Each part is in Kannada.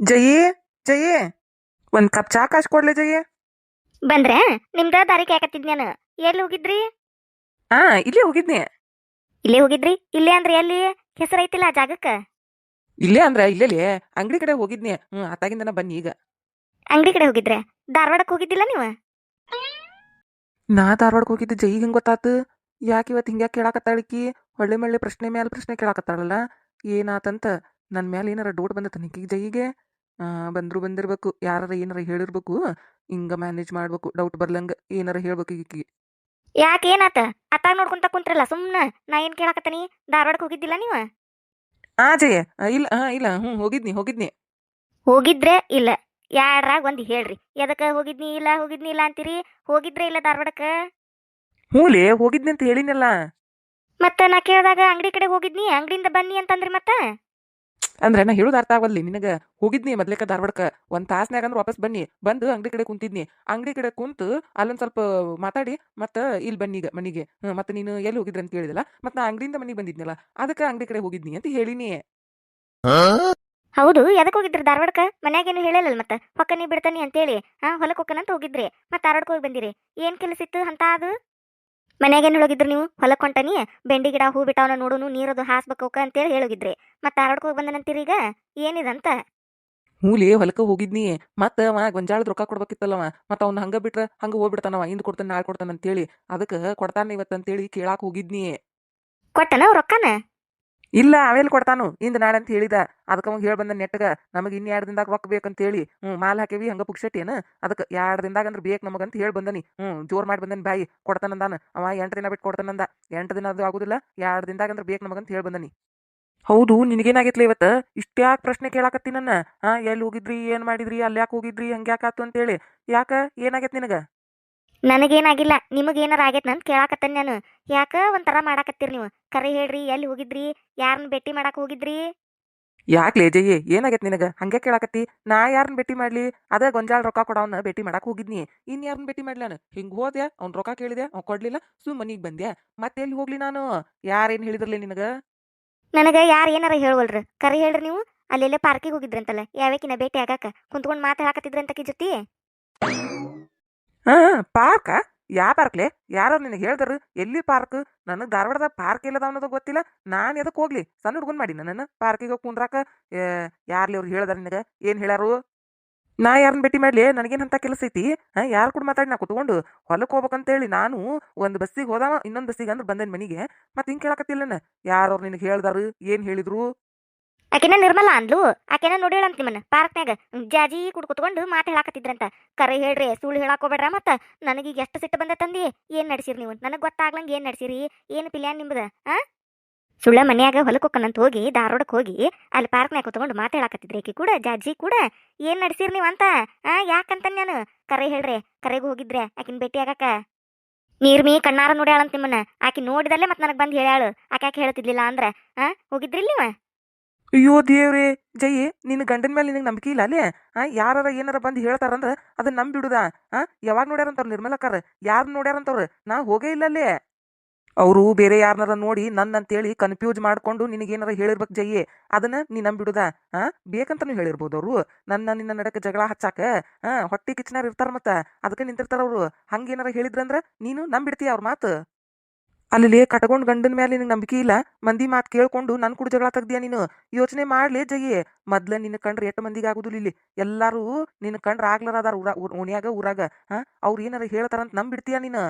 ಜಯಿ ಜಯಿ ಒಂದ್ ಕಪ್ ಚಾ ಕಾಶ್ ಕೊಡ್ಲಿ ಜಯಿ. ಬಂದ್ರೆ ನಿಮ್ದ ದಾರಿ ಕೇಕತ್ತಿದ್ ನಾನು? ಎಲ್ಲಿ ಹೋಗಿದ್ರಿ? ಹಾ ಇಲ್ಲೇ ಹೋಗಿದ್ನಿ. ಇಲ್ಲೇ ಹೋಗಿದ್ರಿ? ಇಲ್ಲೇ ಅಂದ್ರೆ ಎಲ್ಲಿ? ಹೆಸರೈತಿಲ್ಲ ಆ ಜಾಗಕ್ಕ? ಇಲ್ಲೇ ಅಂದ್ರ ಇಲ್ಲೇಲಿ ಅಂಗಡಿ ಕಡೆ ಹೋಗಿದ್ನಿ. ಹ್ಮ್ ಆತಾಗಿಂದನ ಬನ್ನಿ ಈಗ. ಅಂಗಡಿ ಕಡೆ ಹೋಗಿದ್ರೆ? ಧಾರವಾಡಕ್ಕೆ ಹೋಗಿದ್ದಿಲ್ಲ ನೀವು? ನಾ ಧಾರವಾಡಕ್ಕೆ ಹೋಗಿದ್ದೆ ಜೈ ಹೆಂಗ್ ಗೊತ್ತಾತು? ಯಾಕೆ ಇವತ್ತು ಹಿಂಗ್ಯಾಕೆ ಕೇಳಾಕತ್ತಾಳಿಕಿ? ಹೊಳ್ಳೆ ಮಳ್ಳೆ ಪ್ರಶ್ನೆ ಮ್ಯಾಲ ಪ್ರಶ್ನೆ ಕೇಳಾಕತ್ತಾಳಲ್ಲ? ಏನಾತಂತ? ನನ್ನ ಮ್ಯಾಲ ಏನಾರ ಡೌಟ್ ಬಂದತ್ತ ನಿಕ್ಕಿಗೆ ಜಯಿಗೆ? ಆ, ಬಂದ್ರು ಬಂದಿರ್ಬೇಕು. ಯಾರಾರ ಏನಾರ ಹೇಳಿರ್ಬೇಕು ಹಿಂಗ ಮ್ಯಾನೇಜ್ ಮಾಡ್ಬೇಕು. ಡೌಟ್ ಬರ್ಲಂಗ ಏನಾರ ಹೇಳ್ಬೇಕು ಈಕಿ. ಯಾಕೆ ಏನಾತ? ಅತ್ತಾಗ ನೋಡ್ಕೊಂತ ಕುಂತ್ರಲ್ಲ ಸುಮ್ಮನೆ ನಾ ಏನು ಕೇಳಾಕತ್ತೀನಿ? ಧಾರವಾಡಕ್ಕೆ ಹೋಗಿದ್ದಿಲ್ಲ ನೀವು? ಆ ಜಯ. ಇಲ್ಲ ಹಾಂ ಇಲ್ಲ. ಹ್ಞೂ ಹೋಗಿದ್ನಿ ಹೋಗಿದ್ನಿ. ಹೋಗಿದ್ರೆ ಇಲ್ಲ. ಯಾರಾಗ ಒಂದ್ ಹೇಳ್ರಿ. ಎದಕ್ಕೆ ಹೋಗಿದ್ನಿ ಇಲ್ಲ ಹೋಗಿದ್ನಿ ಇಲ್ಲ ಅಂತೀರಿ? ಹೋಗಿದ್ರೆ ಇಲ್ಲ ಧಾರವಾಡಕ್ಕ? ಹ್ಞೂಲೇ ಹೋಗಿದ್ನಿ ಅಂತ ಹೇಳಿನಲ್ಲ ಮತ್ತೆ ನಾ ಕೇಳಿದಾಗ ಅಂಗಡಿ ಕಡೆ ಹೋಗಿದ್ನಿ ಅಂಗಡಿಯಿಂದ ಬನ್ನಿ ಅಂತಂದ್ರಿ ಮತ್ತ? ಅಂದ್ರೆ ನಾ ಹೇಳೋದು ಅರ್ಥ ಆಗವಲ್ಲಿ ನಿನಗ ಹೋಗಿದ್ನಿ ಮೊದ್ಲೇಕ ಧಾರವಾಡಕ್ಕೆ ಒಂದ್ ತಾಸ್ನ್ಯಾಗ ಅಂದ್ರೆ ವಾಪಸ್ ಬನ್ನಿ. ಬಂದು ಅಂಗಡಿ ಕಡೆ ಕುಂತಿದ್ನಿ. ಅಂಗಡಿ ಕಡೆ ಕುಂತು ಅಲ್ಲೊಂದ್ ಸ್ವಲ್ಪ ಮಾತಾಡಿ ಮತ್ತ ಇಲ್ಲಿ ಬನ್ನಿ ಈಗ ಮನಿಗೆ. ಮತ್ತೆ ನೀನು ಎಲ್ಲಿ ಹೋಗಿದ್ರಿ ಅಂತ ಕೇಳಿದಲ್ಲ ಮತ್ತೆ ನಾ ಅಂಗಡಿಯಿಂದ ಮನೆಗೆ ಬಂದಿದ್ನಲ್ಲ ಅದಕ್ಕೆ ಅಂಗಡಿ ಕಡೆ ಹೋಗಿದ್ನಿ ಅಂತ ಹೇಳಿನಿ. ಹೌದು ಎದಕ್ ಹೋಗಿದ್ರಿ ಧಾರವಾಡಕ್ಕ? ಮನ್ಯಾಗೇನು ಹೇಳಲ್ಲ ಮತ್ತ? ಹೊಕ್ಕನಿ ಬಿಡ್ತಾನಿ ಅಂತೇಳಿ. ಹಾ ಹೊಲಕ್ಕೆ ಹೋಗ್ಕನಂತ ಹೋಗಿದ್ರಿ. ಮತ್ತ ಧಾರವಾಡಕ್ಕೆ ಹೋಗಿ ಬಂದಿರಿ. ಏನ್ ಕೆಲಸ ಇತ್ತು? ಅಂತ ಅದು ಮನ್ಯಾಗೇನು ನೋಡೋಗಿದ್ರು ನೀವು? ಹೊಲಕ್ ಹೊಂಟನಿ? ಬೆಂಡಿ ಗಿಡ ಹೂ ಬಿಟ್ಟಾವನ ನೋಡೋನು ನೀರದು ಹಾಸ್ಬೇಕು ಅವಕ್ಕ ಅಂತೇಳಿ ಹೇಳೋಗಿದ್ರಿ. ಮತ್ತ ಆರಾಡ್ಕೋಗಿ ಬಂದನಂತೀರಿ ಈಗ? ಏನಿದಂತ? ಮೂಲಿ ಹೊಲಕ್ಕೆ ಹೋಗಿದ್ನಿ ಮತ್ತ ಅವ ಗೊಂಜಾಳದ ರೊಕ್ಕ ಕೊಡ್ಬೇಕಿತ್ತಲ್ಲವ ಮತ್ತ ಅವ್ನ ಹಂಗ ಬಿಟ್ರ ಹಂಗ ಹೋಗ್ಬಿಡ್ತಾನವ ಹಿಂದ್ ಕೊಡ್ತಾನ ನಾಳೆ ಕೊಡ್ತಾನ ಅಂತೇಳಿ. ಅದಕ್ಕೆ ಕೊಡ್ತಾನ ಇವತ್ತಂತೇಳಿ ಕೇಳಾಕ್ ಹೋಗಿದ್ನಿ. ಕೊಟ್ಟನ ರೊಕ್ಕನ? ಇಲ್ಲ ಆಮೇಲೆ ಕೊಡ್ತಾನು. ಇಂದ ನಾಳೆ ಅಂತ ಹೇಳಿದ. ಅದಕ್ಕೆ ಅವಾಗ ಹೇಳಿ ಬಂದ ನೆಟ್ಟಗ, ನಮಗೆ ಇನ್ನು ಎರಡು ದಿನದಾಗ ರೊಕ್ಕ ಬೇಕಂತೇಳಿ ಹ್ಞೂ ಮಾಲ್ ಹಾಕೇವಿ ಹಂಗ ಏನ ಅದಕ್ಕೆ ಎರಡು ದಿನದಾಗ ಅಂದ್ರೆ ಬೇಕು ನಮಗಂತ ಹೇಳಿ ಬಂದನಿ. ಹ್ಞೂ ಜೋರ್ ಮಾಡಿ ಬಂದನಿ, ಬಾಯಿ ಕೊಡ್ತಾನಂದಾನ ಅವ ಎಂಟು ದಿನ ಬಿಟ್ಟು ಕೊಡ್ತಾನಂದ ಎಂಟು ದಿನ ಅದು ಆಗುದಿಲ್ಲ ಎರಡು ದಿನದಾಗ ಅಂದ್ರೆ ಬೇಕು ನಮಗಂತ ಹೇಳಿ ಬಂದನಿ. ಹೌದು, ನಿನಗೇನಾಗಿತ್ಲ ಇವತ್ತು? ಇಷ್ಟ್ಯಾಕೆ ಪ್ರಶ್ನೆ ಕೇಳಾಕತ್ತಿ ನನ್ನ? ಹಾ ಎಲ್ಲಿ ಹೋಗಿದ್ರಿ, ಏನ್ ಮಾಡಿದ್ರಿ ಅಲ್ಲಿ ಯಾಕೆ ಹೋಗಿದ್ರಿ ಹಂಗೆ ಯಾಕಾತು ಅಂತೇಳಿ. ಯಾಕ ಏನಾಗೈತೆ ನಿನಗ? ನನಗೇನಾಗಿಲ್ಲ ನಿಮಗೇನಾರ ಆಗೈತೆ ನಾನು ಕೇಳಾಕತ್ತೇನೆ ನಾನು. ಯಾಕ ಒಂಥರ ಮಾಡಾಕತ್ತೀರಿ ನೀವು? ಕರೆ ಹೇಳ್ರಿ ಎಲ್ಲಿ ಹೋಗಿದ್ರಿ? ಯಾರನ್ನ ಭೇಟಿ ಮಾಡಾಕ ಹೋಗಿದ್ರಿ? ಯಾಕೆ ಲೇಜಯ್ಯ? ಏನಾಗೈತೆ ನಿನಗ? ಹಂಗೆ ಕೇಳಾಕತ್ತಿ. ನಾ ಯಾರನ್ನ ಭೇಟಿ ಮಾಡ್ಲಿ? ಅದ ಗೊಂಜಾಳ ರೊಕ್ಕ ಕೊಡವನ್ನ ಭೇಟಿ ಮಾಡಕ್ ಹೋಗಿದ್ನಿ. ಇನ್ ಯಾರನ್ನ ಭೇಟಿ ಮಾಡ್ಲಿ ನಾನು? ಹಿಂಗ್ ಹೋದೆ ಅವ್ನ ರೊಕ್ಕ ಕೇಳಿದೆ ಅವ್ನು ಕೊಡ್ಲಿಲ್ಲ? ಸುಮ್ ಮನಿಗ್ ಬಂದ್ಯಾ? ಮತ್ತೆ ಎಲ್ಲಿ ಹೋಗ್ಲಿ ನಾನು? ಯಾರೇನ್ ಹೇಳಿದ್ರಲ್ಲ ನಿನಗ? ನನಗ ಯಾರು ಏನಾರ ಹೇಳುವಲ್ರಿ? ಕರೆ ಹೇಳ್ರಿ ನೀವು? ಅಲ್ಲೆಲ್ಲ ಪಾರ್ಕಿಗೆ ಹೋಗಿದ್ರಂತಲ್ಲ ಯಾವ್ಯಾಕಿನ ಭೇಟಿ ಆಗಾಕ? ಕುಂತ್ಕೊಂಡು ಮಾತಾಡಕತ್ತಿದ್ರಂತಕಿ ಜೊತೆ? ಹಾ ಪಾರ್ಕ? ಯಾ ಪಾರ್ಕ್ಲೆ? ಯಾರೋ ನಿನಗೆ ಹೇಳ್ದರು ಎಲ್ಲಿ ಪಾರ್ಕ್? ನನಗೆ ಧಾರವಾಡದ ಪಾರ್ಕ್ ಇಲ್ಲದ ಅನ್ನೋದು ಗೊತ್ತಿಲ್ಲ. ನಾನು ಎದಕ್ಕೆ ಹೋಗ್ಲಿ? ಸಣ್ಣ ಹುಡುಗನ್ ಮಾಡಿ ನನ್ನ ಪಾರ್ಕಿಗೆ ಹೋಗಿ ಕುಂದ್ರಾಕ. ಯಾರ್ಲಿ ಅವ್ರು ಹೇಳ್ದಾರ ನಿನಗೆ? ಏನು ಹೇಳಾರು ನಾ ಯಾರನ್ನ ಭೇಟಿ ಮಾಡಲಿ? ನನಗೇನು ಅಂತ ಕೆಲಸ ಐತಿ? ಹಾಂ, ಯಾರು ಕೂಡ ಮಾತಾಡಿ ನಾ ಕುತ್ಕೊಂಡು ಹೊಲಕ್ಕೆ ಹೋಗ್ಬೇಕಂತೇಳಿ ನಾನು ಒಂದು ಬಸ್ಸಿಗೆ ಹೋದವ, ಇನ್ನೊಂದು ಬಸ್ಸಿಗೆ ಅಂದ್ರೆ ಬಂದೇನ್ ಮನೆಗೆ? ಮತ್ತೆ ಹಿಂಗೆ ಕೇಳಕತ್ತಿಲ್ಲನ ಯಾರವ್ರು ನಿನಗೆ ಹೇಳ್ದಾರು? ಏನು ಹೇಳಿದ್ರು? ಆಕೆನ ನಿರ್ಮಲ ಅಂದ್ಲು. ಆಕೆನ ನೋಡಿಳಂತ ನಿಮ್ಮನ್ನ. ಪಾರ್ಕ್ನ್ಯಾಗ ಜಾಜಿ ಕುಡ್ ಕುತ್ಕೊಂಡು ಮಾತು ಹೇಳಾಕತ್ತಿದ್ರಂತ. ಕರೆ ಹೇಳ್ರಿ, ಸುಳ್ಳು ಹೇಳಾಕೋಬೇಡ್ರ ಮತ್ತ? ನನಗೆ ಈಗ ಎಷ್ಟು ಸಿಟ್ಟು ಬಂದ ತಂದಿ? ಏನ್ ನಡ್ಸಿರಿ ನೀವು? ನನಗೆ ಗೊತ್ತಾಗ್ಲಂಗ ಏನ್ ನಡ್ಸಿರಿ? ಏನು ಪಿಲ್ಯಾನ್ ನಿಮ್ದು, ಆ? ಸುಳ್ಳ ಮನ್ಯಾಗ ಹೊಲಕ್ಕೆ ಹೋಗ್ಕನಂತ ಹೋಗಿ ಧಾರವಾಡಕ್ಕೆ ಹೋಗಿ, ಅಲ್ಲಿ ಪಾರ್ಕ್ನ್ಯಾಗ ಕುತ್ಕೊಂಡು ಮಾತಾಡಕತ್ತಿದ್ರಿ ಈಕಿ ಕೂಡ, ಜಾಜಿ ಕೂಡ. ಏನ್ ನಡ್ಸಿರಿ ನೀವು ಅಂತ? ಆ, ಯಾಕಂತ ನಾನು? ಕರೆ ಹೇಳ್ರಿ, ಕರೆಗೂ ಹೋಗಿದ್ರೆ ಆಕಿನ ಭೇಟಿ ಆಗಾಕ ನೀರ್ಮಿ ಕಣ್ಣಾರ ನೋಡ್ಯಾಳಂತ ನಿಮ್ಮನ್ನ. ಆಕಿ ನೋಡಿದಲ್ಲೇ ಮತ್ತೆ ನನಗೆ ಬಂದು ಹೇಳ್ಯಾಳು. ಆಕೆ ಯಾಕೆ ಹೇಳ್ತಿದ್ಲಿಲ್ಲ ಅಂದ್ರೆ, ಆ? ಹೋಗಿದ್ರಿ ನೀವು? ಅಯ್ಯೋ ದೇವ್ರೇ, ಜಯಿ, ನಿನ್ನ ಗಂಡನ ಮೇಲೆ ನಿನಗೆ ನಂಬಿಕೆ ಇಲ್ಲ ಅಲ್ಲೇ? ಆ, ಯಾರಾರ ಏನಾರ ಬಂದು ಹೇಳ್ತಾರಂದ್ರ ಅದನ್ನ ನಂಬಿಡುದ ಆ, ಯಾವಾಗ ನೋಡ್ಯಾರಂತವ್ರು ನಿರ್ಮಲಕ್ಕಾರ? ಯಾರು ನೋಡ್ಯಾರಂತವ್ರು? ನಾ ಹೋಗೇ ಇಲ್ಲ ಅಲ್ಲೇ. ಅವರು ಬೇರೆ ಯಾರನ್ನಾರ ನೋಡಿ ನನ್ನ ಅಂತೇಳಿ ಕನ್ಫ್ಯೂಸ್ ಮಾಡ್ಕೊಂಡು ನಿನಗೇನಾರ ಹೇಳಿರ್ಬೇಕು ಜಯ್ಯೆ ಅದನ್ನ ನೀ ನಂಬಿಡುದ? ಆ, ಬೇಕಂತನೂ ಹೇಳಿರ್ಬೋದು ಅವರು. ನನ್ನ ನಿನ್ನ ನಡಕ್ಕೆ ಜಗಳ ಹಚ್ಚಾಕ, ಆ, ಹೊಟ್ಟೆ ಕಿಚ್ಚನಾರ ಇರ್ತಾರ ಮತ್ತ, ಅದಕ್ಕೆ ನಿಂತಿರ್ತಾರ ಅವರು. ಹಂಗೇನಾರ ಹೇಳಿದ್ರಂದ್ರ ನೀನು ನಂಬಿಡ್ತೀಯ ಅವ್ರ ಮಾತು. ಅಲ್ಲಿ ಕಟ್ಕೊಂಡ್ ಗಂಡನ ಮೇಲೆ ನಿನಗೆ ನಂಬಿಕೆ ಇಲ್ಲ? ಮಂದಿ ಮಾತು ಕೇಳ್ಕೊಂಡು ನನ್ ಕೂಡ ಜಗಳ ತೆಗ್ದಿಯಾ ನೀನು? ಯೋಚನೆ ಮಾಡ್ಲಿ ಜಗಿ ಮೊದ್ಲ ನಿನ್ನ ಕಂಡ್ರೆ ಎಷ್ಟು ಮಂದಿಗೆ ಆಗುದಿಲ್ಲ ಇಲ್ಲಿ. ಎಲ್ಲಾರು ನಿನ್ನ ಕಂಡ್ರ ಆಗ್ಲಾರ ಅದಾರ ಊರ ಓಣ್ಯಾಗ, ಊರಾಗ. ಹಾ? ಅವ್ರು ಏನಾರ ಹೇಳ್ತಾರಂತ ನಂಬಿಡ್ತೀಯ ನೀನು?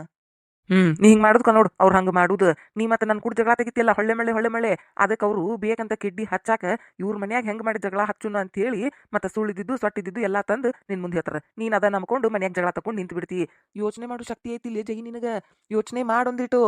ಹ್ಮ್, ನೀ ಹಿಂಗ್ ಮಾಡುದ್ ನೋಡು ಅವ್ರು ಹಂಗ ಮಾಡುದು. ನೀ ಮತ್ತೆ ನನ್ ಕೂಡ ಜಗಳ ತೆಗಿತಿಯಲ್ಲ, ಹೊಳ್ಳೆ ಮಳೆ ಹೊಳ್ಳೆ ಮಳೆ ಅದಕ್ಕೆ ಅವರು ಬೇಕಂತ ಕಿಡ್ಡಿ ಹಚ್ಚಾಕ ಇವ್ರ ಮನ್ಯಾಗ ಹೆಂಗ್ ಮಾಡಿ ಜಗಳ ಹಚ್ಚುನ ಅಂತ ಹೇಳಿ ಮತ್ತೆ ಸುಳಿದಿದ್ದು ಸೊಟ್ಟಿದ್ದು ಎಲ್ಲಾ ತಂದು ನಿನ್ ಮುಂದೆ ಹೇಳ್ತಾರ. ನೀನ್ ಅದ ನಂಬ್ಕೊಂಡು ಮನ್ಯಾಗ ಜಗಳ ತಕೊಂಡು ನಿಂತು ಬಿಡ್ತಿ ಯೋಚನೆ ಮಾಡೋ ಶಕ್ತಿ ಐತಿ ಇಲ್ಲಿ ಜಗಿ ನಿನಗ. ಯೋಚನೆ ಮಾಡೊಂದಿಟ್ಟು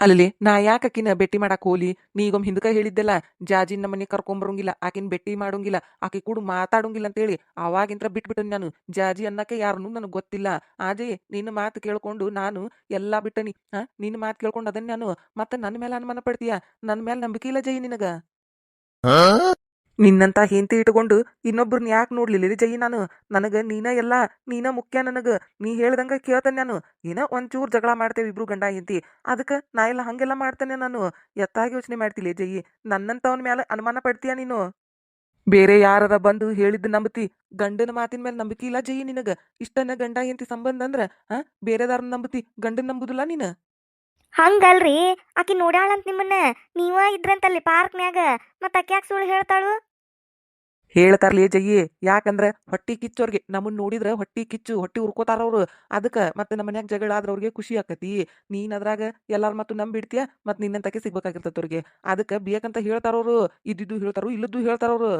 ಅಲ್ಲಿ ನಾ ಯಾಕೆ ಆಕಿನ ಭೇಟಿ ಮಾಡಕ್ ಹೋಲಿ ನೀ ಹಿಂದಕ ಹೇಳಿದ್ದೆಲ್ಲ, ಜಾಜಿನ ನಮ್ಮ ಮನೆ ಕರ್ಕೊಂಬರಂಗಿಲ್ಲ, ಆಕಿನ ಭೇಟಿ ಮಾಡೋಂಗಿಲ್ಲ, ಆಕಿ ಕೂಡ ಮಾತಾಡೋಂಗಿಲ್ಲ ಅಂತೇಳಿ ಅವಾಗಿಂತ್ರ ಬಿಟ್ಬಿಟ್ಟೆ ನಾನು. ಜಾಜಿ ಅನ್ನಕ್ಕೆ ಯಾರನ್ನೂ ನನಗೆ ಗೊತ್ತಿಲ್ಲ. ಆಜೆ ನಿನ್ನ ಮಾತು ಕೇಳ್ಕೊಂಡು ನಾನು ಎಲ್ಲಾ ಬಿಟ್ಟನಿ. ಹಾ ನಿನ್ನ ಮಾತು ಕೇಳ್ಕೊಂಡು ಅದನ್ನ ನಾನು, ಮತ್ತೆ ನನ್ನ ಮೇಲೆ ಅನುಮಾನ ಪಡ್ತೀಯ? ನನ್ನ ಮೇಲೆ ನಂಬಿಕೆ ಇಲ್ಲ ಜೈ ನಿನಗ. ನಿನ್ನಂತ ಹೆಂಡತಿ ಇಟ್ಕೊಂಡು ಇನ್ನೊಬ್ರನ್ನ ಯಾಕೆ ನೋಡ್ಲಿಲ್ಲ? ಜೈ ನಾನು. ನನಗ ನೀನ ಎಲ್ಲ, ನೀನ ಮುಖ್ಯ ನನಗ. ನೀ ಹೇಳ್ದಂಗ ಕೇಳ್ತಾನೆ ನಾನು. ಏನ ಒಂಚೂರು ಜಗಳ ಮಾಡ್ತೇವೆ ಇಬ್ರು ಗಂಡ ಹೆಂಡತಿ. ಅದಕ್ಕೆ ನಾ ಎಲ್ಲ ಹಂಗೆಲ್ಲ ಮಾಡ್ತೇನೆ ನಾನು. ಎತ್ತಾಗಿ ಯೋಚನೆ ಮಾಡ್ತಿಲ್ಲ ಜೈ ನನ್ನಂತವನ ಮೇಲೆ ಅನುಮಾನ ಪಡ್ತೀಯ ನೀನು? ಬೇರೆ ಯಾರರ ಬಂದು ಹೇಳಿದ್ದು ನಂಬತಿ? ಗಂಡನ ಮಾತಿನ ಮೇಲೆ ನಂಬಿಕೆ ಇಲ್ಲ ಜಯಿ ನಿನಗ? ಇಷ್ಟನ ಗಂಡ ಹೆಂಡತಿ ಸಂಬಂಧ ಅಂದ್ರ, ಆ? ಬೇರೆದಾರನ್ನ ನಂಬತಿ? ಗಂಡನ ನಂಬುದಿಲ್ಲ ನೀನು? ಹಂಗಲ್ರಿ. ಆಕಿ ನೋಡ್ಯಾಳಂತ ನಿಮ್ಮನ್ನ. ನೀವ ಇದ್ರಂತಲ್ಲಿ ಪಾರ್ಕ್ನ್ಯಾಗ. ಮತ್ತ ಆಕಿ ಯಾಕೆ ಸುಳ್ಳು ಹೇಳ್ತಾಳು? ಹೇಳ್ತಾರ್ಲಿ ಜಯ್ಯಿ ಯಾಕಂದ್ರ ಹೊಟ್ಟಿ ಕಿಚ್ಚೋರ್ಗೆ ನಮ್ಮನ್ ನೋಡಿದ್ರ ಹೊಟ್ಟಿ ಕಿಚ್ಚು, ಹೊಟ್ಟಿ ಉರ್ಕೋತಾರ ಅವ್ರು. ಅದಕ್ಕ ಮತ್ತೆ ನಮ್ಮ ಮನ್ಯಾಗ ಜಗಳ ಆದ್ರ ಅವ್ರಿಗೆ ಖುಷಿ ಆಕತಿ. ನೀನ್ ಅದ್ರಾಗ ಎಲ್ಲಾರ ಮತ್ತು ನಂಬಿಡ್ತೀಯ ಮತ್ ನಿನ್ನಂತಕ್ಕೆ ಸಿಗ್ಬೇಕಾಗಿರ್ತೈತಿ ಅವ್ರಿಗೆ. ಅದಕ್ಕ ಬೇಕಂತ ಹೇಳ್ತಾರವ್ರು ಇದ್ದಿದ್ದು ಹೇಳ್ತಾರೋ, ಇಲ್ಲದ್ದು ಹೇಳ್ತಾರವ್ರು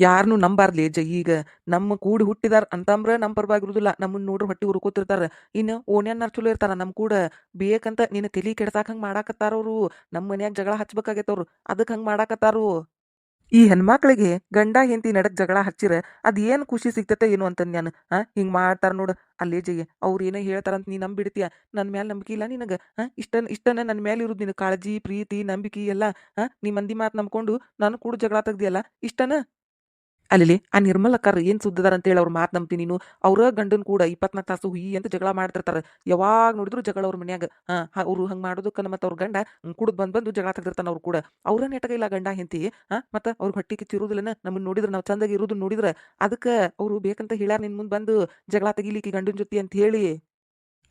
ಯಾರನ್ನು ನಂಬಾರ್ಲಿ. ಜ ಈಗ ನಮ್ಮ ಕೂಡಿ ಹುಟ್ಟಿದಾರ ಅಂತಂದ್ರೆ ನಮ್ಮ ಪರವಾಗಿರುದಿಲ್ಲ. ನಮ್ಮನ್ನ ನೋಡ್ರ ಹೊಟ್ಟಿ ಹುರ್ಕೋತಿರ್ತಾರ ಇನ್ನು ಓಣ್ಯಾನ್ನಾರ್ ಚಲೋ ಇರ್ತಾರ. ನಮ್ಮ ಕೂಡ ಬೇಕಂತ ನಿನ್ನ ತಲಿ ಕೆಡ್ಸಾಕ ಹಂಗ ಮಾಡಾಕತ್ತಾರವ್ರು ನಮ್ಮ ಮನ್ಯಾಗ ಜಗಳ ಹಚ್ಬೇಕಾಗೈತವ್ರು ಅದಕ್ಕೆ ಹಂಗ್ ಮಾಡಾಕತ್ತಾರು ಈ ಹೆಣ್ಮಕ್ಳಿಗೆ ಗಂಡ ಹೆಂಡತಿ ನಡಕ್ ಜಗಳ ಹಚ್ಚಿರ ಅದ್ ಏನ್ ಖುಷಿ ಸಿಗ್ತತೆ ಏನು ಅಂತ ನಾನು. ಆ? ಹಿಂಗ್ ಮಾಡ್ತಾರ ನೋಡು. ಅಲ್ಲೇ ಜಯ ಅವ್ರು ಏನೋ ಹೇಳ್ತಾರಂತ ನೀ ನಂಬಿಡ್ತೀಯ. ನನ್ ಮೇಲೆ ನಂಬಿಕೆ ಇಲ್ಲ ನಿನಗ. ಇಷ್ಟ ಇಷ್ಟನ್, ಇಷ್ಟನ ನನ್ ಮೇಲೆ ಇರುದ್ ನಿನ್ನ ಕಾಳಜಿ, ಪ್ರೀತಿ, ನಂಬಿಕೆ ಎಲ್ಲ. ಹಾಂ ನೀ ಮಂದಿ ಮಾತ್ ನಂಬ್ಕೊಂಡು ನಾನು ಕೂಡ ಜಗಳ ತೆಗ್ದಿಯಲ್ಲ. ಇಷ್ಟನ? ಅಲ್ಲಿ ಆ ನಿರ್ಮಲ ಕರ್ ಏನ್ ಸುದ್ದದಾರ ಅಂತ ಹೇಳಿ ಅವ್ರ ಮಾತು ನಂಬ್ತೀನಿ ನೀನು? ಅವ್ರ ಗಂಡನ್ ಕೂಡ ಇಪ್ಪತ್ನಾಲ್ಕು ತಾಸು ಹುಯಿ ಅಂತ ಜಗಳ ಮಾಡ್ತಿರ್ತಾರ. ಯಾವಾಗ ನೋಡಿದ್ರು ಜಗಳ ಅವ್ರ ಮನ್ಯಾಗ. ಹಾಂ ಅವರು ಹಂಗ್ ಮಾಡೋದಕ್ಕ ಮತ್ತೆ ಅವ್ರ ಗಂಡ ಕುಡ್ದು ಬಂದ್ ಬಂದು ಜಗಳ ತೆಗ್ದಿರ್ತಾನ ಅವ್ರು ಕೂಡ. ಅವ್ರ ನೆಟಗ ಇಲ್ಲ ಗಂಡ ಹೆಂತಿ ಹಾಂ, ಮತ್ತ ಅವ್ರ ಹೊಟ್ಟಿ ಕಿಚ್ಚಿರುದಿಲ್ಲನ ನಮ್ಮನ್ನ ನೋಡಿದ್ರೆ ನಾವು ಚಂದಾಗಿ ಇರೋದು ನೋಡಿದ್ರ? ಅದಕ್ಕ ಅವ್ರು ಬೇಕಂತ ಹೇಳ್ಯಾರ ನಿನ್ ಮುಂದ್ ಬಂದು ಜಗಳ ತೆಗಿಲಿಕ್ಕೆ ಗಂಡನ ಜೊತೆ ಅಂತ ಹೇಳಿ.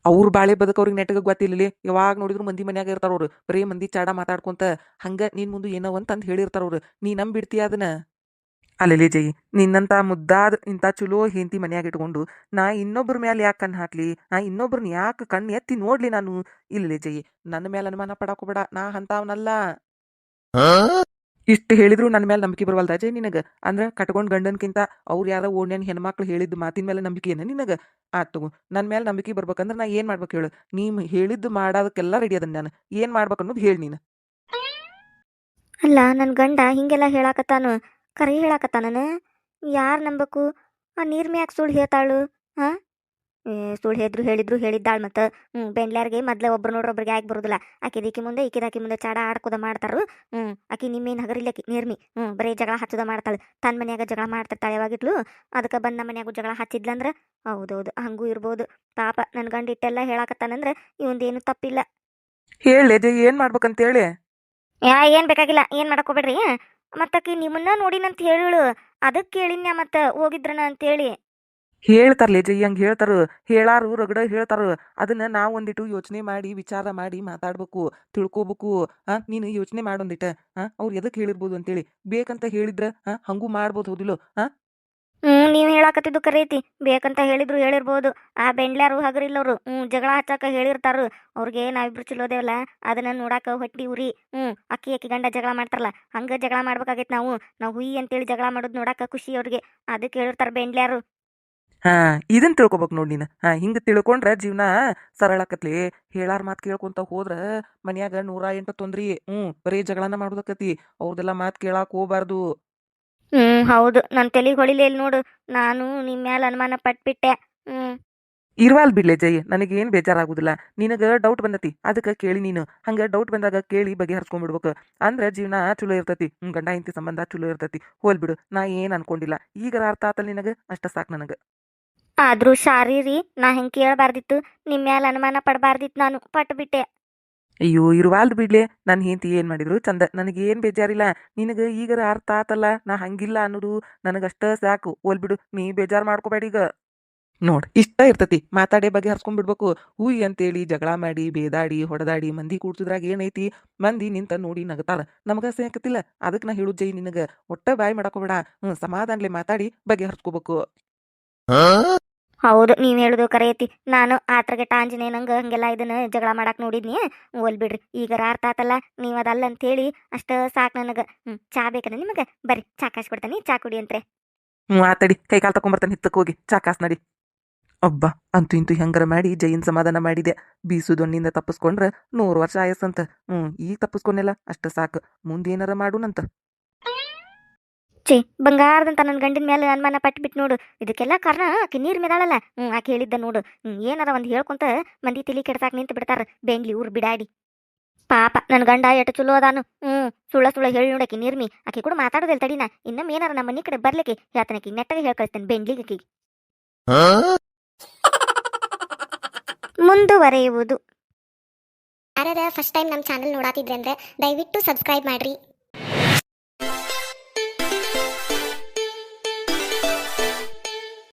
ಅವ್ರ ಬಾಳೆ ಬದಕ ಅವ್ರಿಗೆ ನೆಟ್ಟಗ ಗೊತ್ತಿಲ್ಲ ಯಾವಾಗ ನೋಡಿದ್ರು ಮಂದಿ ಮನ್ಯಾಗ ಇರ್ತಾರ ಅವ್ರು. ಬರೇ ಮಂದಿ ಚಾಡ ಮಾತಾಡ್ಕೊಂತ ಹಂಗ ನಿನ್ನ ಮುಂದೆ ಏನೋ ಅಂತ ಹೇಳಿರ್ತಾರ ಅವ್ರು. ನೀ ನಂಬಿಡ್ತೀಯ ಅದನ್ನ? ಅಲ್ಲಲ್ಲಿ ಜೈ ನಿನ್ನಂತ ಮುದ್ದಾದ ಇಂಥ ಚಲೋ ಹೆಂಡತಿ ಮನ್ಯಾಗ ಇಟ್ಕೊಂಡು ನಾ ಇನ್ನೊಬ್ಬರ ಮೇಲೆ ಯಾಕೆ ಕಣ್ಣು ಹಾಕ್ಲಿ? ನಾ ಇನ್ನೊಬ್ರನ್ನ ಯಾಕೆ ಕಣ್ಣು ಎತ್ತಿ ನೋಡ್ಲಿ ನಾನು? ಇಲ್ಲಿ ಜೈ ನನ್ನ ಮೇಲೆ ಅನುಮಾನ ಪಡಾಕೋಬೇಡ ನಾ ಅಂತವನಲ್ಲ ಇಷ್ಟು ಹೇಳಿದ್ರು ನನ್ನ ಮೇಲೆ ನಂಬಿಕೆ ಬರವಲ್ದ ಅಜಯ್ ನಿನಗ? ಅಂದ್ರೆ ಕಟ್ಕೊಂಡು ಗಂಡನ್ಕಿಂತ ಅವ್ರ ಯಾರ ಓಣ್ಯನ್ ಹೆಣ್ಮಕ್ಳು ಹೇಳಿದ್ದು ಮಾತಿನ ಮೇಲೆ ನಂಬಿಕೆ ಏನ ನಿನಗ? ಆತ್ ತಗೋ ನನ್ನ ಮೇಲೆ ನಂಬಿಕೆ ಬರ್ಬೇಕಂದ್ರೆ ನಾ ಏನ್ ಮಾಡ್ಬೇಕು ಹೇಳು? ನೀ ಹೇಳಿದ್ದು ಮಾಡೋದಕ್ಕೆಲ್ಲ ರೆಡಿ ಅದನ್ನ ನಾನು. ಏನ್ ಮಾಡ್ಬೇಕು ಅನ್ನೋದು ಹೇಳಿ ನೀನು. ಅಲ್ಲ ನನ್ನ ಗಂಡ ಹಿಂಗೆಲ್ಲ ಹೇಳಾಕತ್ತಾನು. ಕರೆ ಹೇಳಾಕತ್ತಾನ ಯಾರು ನಂಬಕು? ಆ ನೀರ್ ಮ್ಯಾಗ ಸುಳ್ಳು ಹೇಳ್ತಾಳು ಹಾ ಸುಳ್ಳು ಹೇಳಿದ್ರು ಹೇಳಿದ್ರು ಹೇಳಿದ್ದಾಳು ಮತ್ತು ಹ್ಞೂ ಬೆಂಗ್ಳಾರ್ಗೆ ಮೊದ್ಲು ಒಬ್ರು ನೋಡ್ರ ಒಬ್ರಿಗೆ ಆಗಿ ಬರೋದಿಲ್ಲ. ಆಕಿದೀಕಿ ಮುಂದೆ ಈಕಿದಾಕಿ ಮುಂದೆ ಚಾಡ ಆಡ್ಕೋದ ಮಾಡ್ತಾರು ಹ್ಞೂ ಆಕಿ ನಿಮ್ಮೇನು ಹಗರಿಲ್ಲಕಿ ನೀರ್ಮಿ ಹ್ಞೂ ಬರೀ ಜಗಳ ಹಚ್ಚೋದ ಮಾಡ್ತಾಳೆ. ತನ್ನ ಮನ್ಯಾಗ ಜಗಳ ಮಾಡ್ತಿರ್ತಾಳೆ ಯಾವಾಗಿದ್ಲು ಅದಕ್ಕೆ ಬಂದು ನಮ್ಮ ಮನ್ಯಾಗೂ ಜಗಳ ಹಚ್ಚಿದ್ಲಂದ್ರೆ ಹೌದೌದು ಹಂಗೂ ಇರ್ಬೋದು. ಪಾಪ ನನ್ನ ಗಂಡ ಇಟ್ಟೆಲ್ಲ ಹೇಳಾಕತ್ತಾನಂದ್ರೆ ಇವಂದೇನು ತಪ್ಪಿಲ್ಲ. ಹೇಳಿ ಏನು ಏನ್ ಮಾಡ್ಬೇಕಂತ ಹೇಳಿ ಯಾ ಏನು ಬೇಕಾಗಿಲ್ಲ ಏನು ಮಾಡಕ್ ಹೋಗ್ಬೇಡ್ರಿ ಮತ್ತಾಕಿ ನಿಮ್ಮನ್ನ ನೋಡಿನಂತ ಹೇಳಿಳು. ಅದಕ್ಕೆ ಕೇಳಿನ ಮತ್ತ ಹೋಗಿದ್ರನ ಅಂತೇಳಿ. ಹೇಳ್ತಾರ್ಲೆ ಜೈ ಹಂಗ್ ಹೇಳ್ತಾರ. ಹೇಳಾರು, ರಗಡ ಹೇಳ್ತಾರ. ಅದನ್ನ ನಾವು ಒಂದಿಟ್ಟು ಯೋಚನೆ ಮಾಡಿ, ವಿಚಾರ ಮಾಡಿ ಮಾತಾಡ್ಬೇಕು, ತಿಳ್ಕೊಬೇಕು. ನೀನು ಯೋಚನೆ ಮಾಡೊಂದಿಟ ಆ, ಅವ್ರು ಎದಕ್ಕೆ ಹೇಳಿರ್ಬೋದು ಅಂತೇಳಿ. ಬೇಕಂತ ಹೇಳಿದ್ರ ಹಂಗೂ ಮಾಡ್ಬೋದು, ಹೌದಿಲ್ಲೋ? ಹ್ಞೂ ನೀವು ಹೇಳಾಕತ್ತಿದ್ದು ಕರೈತಿ. ಬೇಕಂತ ಹೇಳಿದ್ರು ಹೇಳಿರ್ಬೋದು. ಆ ಬೆಂಡ್ಲ್ಯಾರು ಹಗರಿಲ್ಲವ್ರು. ಹ್ಞೂ ಜಗಳ ಹಚ್ಚಾಕ ಹೇಳಿರ್ತಾರು. ಅವ್ರಿಗೆ ನಾವಿಬ್ರು ಚಲೋದೇವಲ್ಲ ಅದನ್ನ ನೋಡಾಕ ಹೊಟ್ಟಿ ಉರಿ. ಹ್ಞೂ ಅಕ್ಕಿ ಅಕ್ಕಿ ಗಂಡ ಜಗಳ ಮಾಡ್ತಾರಲ್ಲ? ಹಂಗ ಜಗಳ ಮಾಡ್ಬೇಕಾಗೈತೆ ನಾವು. ನಾವು ಹುಯಿ ಅಂತೇಳಿ ಜಗಳ ಮಾಡೋದು ನೋಡಾಕ ಖುಷಿ ಅವ್ರಿಗೆ. ಅದಕ್ಕೆ ಹೇಳಿರ್ತಾರೆ ಬೆಂಡ್ಲ್ಯಾರು. ಹಾ, ಇದನ್ ತಿಳ್ಕೊಬೇಕು ನೋಡಿ ನೀನು. ಹಾ, ಹಿಂಗ ತಿಳ್ಕೊಂಡ್ರ ಜೀವನ ಸರಳ ಆಕತ್ಲಿ. ಹೇಳಾರ್ ಮಾತ್ ಕೇಳ್ಕೊಂತ ಹೋದ್ರ ಮನ್ಯಾಗ ನೂರ ಎಂಟು ತೊಂದ್ರಿ. ಹ್ಮ್, ಬರೀ ಜಗಳನ ಮಾಡೋದಕ್ಕತಿ ಅವ್ರದೆಲ್ಲ ಮಾತ್ ಕೇಳಾಕ ಹೋಗ್ಬಾರ್ದು. ಹ್ಞೂ ಹೌದು. ನನ್ ತಲೆಗೆ ಹೊಳಿಲೇ ಇಲ್ಲ ನೋಡು. ನಾನು ನಿಮ್ಮ ಮೇಲೆ ಅನುಮಾನ ಪಟ್ಬಿಟ್ಟೆ. ಹ್ಮ್. ಇರ್ವಾಲ್ ಬಿಡ್ಲೆ ಜೈ ನನಗೇನ್ ಬೇಜಾರಾಗುದಿಲ್ಲ. ನಿನಗ ಡೌಟ್ ಬಂದತಿ. ಅದಕ್ಕ ಕೇಳಿ ನೀನು. ಹಂಗ ಡೌಟ್ ಬಂದಾಗ ಕೇಳಿ ಬಗೆಹರಿಸ್ಕೊಂಡ್ಬಿಡ್ಬೇಕು ಅಂದ್ರ ಜೀವನ ಚಲೋ ಇರ್ತತಿ. ಹ್ಮ್ ಗಂಡ ಹೆಂಡತಿ ಸಂಬಂಧ ಚಲೋ ಇರ್ತತಿ. ಹೋಲ್ ಬಿಡು. ನಾ ಏನ್ ಅನ್ಕೊಂಡಿಲ್ಲ. ಈಗ ಅರ್ಥ ಆತಲ್ ನಿನಗ? ಅಷ್ಟ ಸಾಕ್ ನನಗ. ಆದ್ರೂ ಶಾರೀರಿ ನಾ ಹೆಂಗೆ ಕೇಳಬಾರ್ದಿತ್ತು. ನಿಮ್ ಮ್ಯಾಲ ಅನುಮಾನ ಪಡಬಾರ್ದಿತ್ತು ನಾನು. ಪಟ್ಬಿಟ್ಟೆ. ಅಯ್ಯೋ, ಇರುವಾಲ್ದು ಬಿಡ್ಲೆ. ನನ್ ಹೆಂಡತಿ ಏನ್ ಮಾಡಿದ್ರು? ಚಂದ. ನನಗೆ ಏನು ಬೇಜಾರಿಲ್ಲ. ನಿನಗ ಈಗರ ಅರ್ಥ ಆತಲ್ಲ? ನಾ ಹಂಗಿಲ್ಲ ಅನ್ನೋದು ನನಗಷ್ಟ ಸಾಕು. ಒಲ್ ಬಿಡು. ನೀ ಬೇಜಾರ್ ಮಾಡ್ಕೋಬೇಡ ಈಗ. ನೋಡ್, ಇಷ್ಟ ಇರ್ತತಿ. ಮಾತಾಡೇ ಬಗ್ಗೆ ಹರ್ಸ್ಕೊಂಡ್ಬಿಡ್ಬೇಕು ಹೂಯಿ ಅಂತೇಳಿ ಜಗಳ ಮಾಡಿ, ಬೇದಾಡಿ, ಹೊಡೆದಾಡಿ, ಮಂದಿ ಕೂಡ್ಸಿದ್ರಾಗ ಏನೈತಿ? ಮಂದಿ ನಿಂತ ನೋಡಿ ನಗತಾರ. ನಮಗ ಸೇಕತಿಲ್ಲ ಅದಕ್ಕೆ ನಾ ಹೇಳು ಜೈ ನಿನಗ. ಒಟ್ಟ ಬಾಯಿ ಮಾಡಕೋಬೇಡ ಹ್ಮ್, ಸಮಾಧಾನಲೆ ಮಾತಾಡಿ ಬಗ್ಗೆ ಹರ್ಸ್ಕೋಬೇಕು ಹೌದು ನೀವು ಹೇಳುದು ಕರೆಯತಿ. ನಾನು ಆತ್ರಗೆ ನಂಗೆ ಹಂಗೆಲ್ಲ ಇದನ್ನ ಜಗಳ ಮಾಡಕ್ಕೆ ನೋಡಿದ್ನಿ. ಓಲ್ ಬಿಡ್ರಿ, ಈಗ ಅರ್ಥ ಆತಲ್ಲ, ನೀವು ಅದಲ್ಲ ಅಂತೇಳಿ ಅಷ್ಟ ಸಾಕು ನನಗೆ. ಹ್ಞೂ ಚಾ ಬೇಕನ ನಿಮಗೆ. ಬರ್ರಿ, ಚಾ ಕಾಸ್ ಕೊಡ್ತಾನೆ ಚಾ ಕುಡಿ ಅಂತ್ರೆ. ಹ್ಮ್, ಆತಡಿ, ಕೈ ಕಾಲ್ ಹಿತ್ತಕ್ಕೆ ಹೋಗಿ. ಹೋಗಿ ಚಾಕಾಸ್ ನಡಿ. ಅಬ್ಬ, ಅಂತೂ ಇಂತೂ ಹೆಂಗಾರ ಮಾಡಿ, ಜೈನ್ ಸಮಾಧಾನ ಮಾಡಿದೆ. ಬೀಸುದೊಣ್ಣಿಂದ ತಪ್ಪಿಸ್ಕೊಂಡ್ರ ನೂರು ವರ್ಷ ಆಯಸ್ಸಂತ. ಹ್ಮ್, ಈಗ ತಪ್ಪಿಸ್ಕೊಂಡೆಲ್ಲ ಅಷ್ಟ ಸಾಕು. ಮುಂದೇನಾರ ಮಾಡುನಂತ ಛೇ ಬಂಗಾರದಂತ ನನ್ನ ಗಂಡಿನ ಮೇಲೆ ಅನುಮಾನ ಪಟ್ಬಿಟ್ಟು ನೋಡು. ಇದಕ್ಕೆಲ್ಲ ಕಾರಣ ಆಕೆ ನೀರು ಮೇದಾಳಲ್ಲ. ಹ್ಞೂ ಆಕೆ ಹೇಳಿದ್ದ ನೋಡು. ಏನಾರ ಒಂದು ಹೇಳ್ಕೊಂತ ಮಂದಿ ತಿಳಿ ಕೆಡ್ಸಾಕ್ ನಿಂತು ಬಿಡ್ತಾರ. ಬೆಂಗ್ಲಿ ಊರು ಬಿಡಾಡಿ. ಪಾಪ ನನ್ನ ಗಂಡ ಎಟ್ಟು ಚಲೋ ಅದಾನು. ಹ್ಞೂ ಸುಳ್ಳ ಸುಳ್ಳ ಹೇಳಿ ನೋಡಕ್ಕೆ ನೀರ್ಮಿ. ಆಕೆ ಕೂಡ ಮಾತಾಡೋದಿಲ್ಲ ತಡಿನ? ಇನ್ನೊಮ್ಮೆ ಏನಾರ ನಮ್ಮ ಮನೆ ಕಡೆ ಬರ್ಲಿಕ್ಕೆ ಹೇಳ್ತಾನೆ ನೆಟ್ಟಗೆ ಹೇಳಿ ಕಳಿಸ್ತೇನೆ ಆಕಿಗೆ. ಮುಂದುವರೆಯುವುದು. ಯಾರ್ಯಾರ ಫಸ್ಟ್ ಟೈಮ್ ನಮ್ಮ ಚಾನಲ್ ನೋಡಾತಿದ್ರೆ ಅಂದ್ರೆ ದಯವಿಟ್ಟು ಸಬ್ಸ್ಕ್ರೈಬ್ ಮಾಡ್ರಿ.